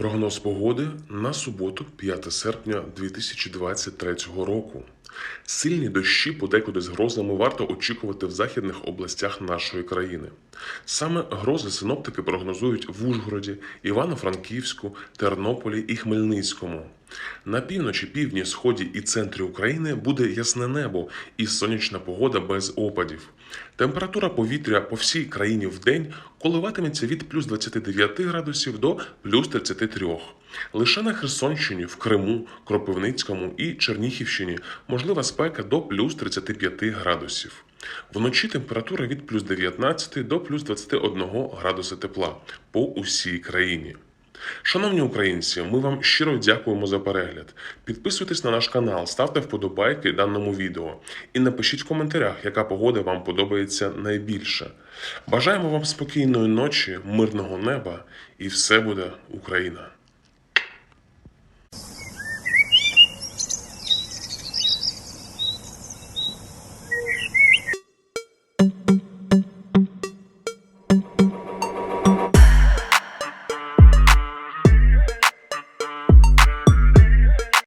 Прогноз погоди на суботу, 5 серпня 2023 року. Сильні дощі подекуди з грозами варто очікувати в західних областях нашої країни. Саме грози синоптики прогнозують в Ужгороді, Івано-Франківську, Тернополі і Хмельницькому. На півночі, півдні, сході і центрі України буде ясне небо і сонячна погода без опадів. Температура повітря по всій країні в день коливатиметься від плюс 29 градусів до плюс 33. Лише на Херсонщині, в Криму, Кропивницькому і Черніхівщині можлива спека до плюс 35 градусів. Вночі температура від плюс 19 до плюс 21 градуса тепла по усій країні. Шановні українці, ми вам щиро дякуємо за перегляд. Підписуйтесь на наш канал, ставте вподобайки даному відео і напишіть в коментарях, яка погода вам подобається найбільше. Бажаємо вам спокійної ночі, мирного неба і все буде Україна!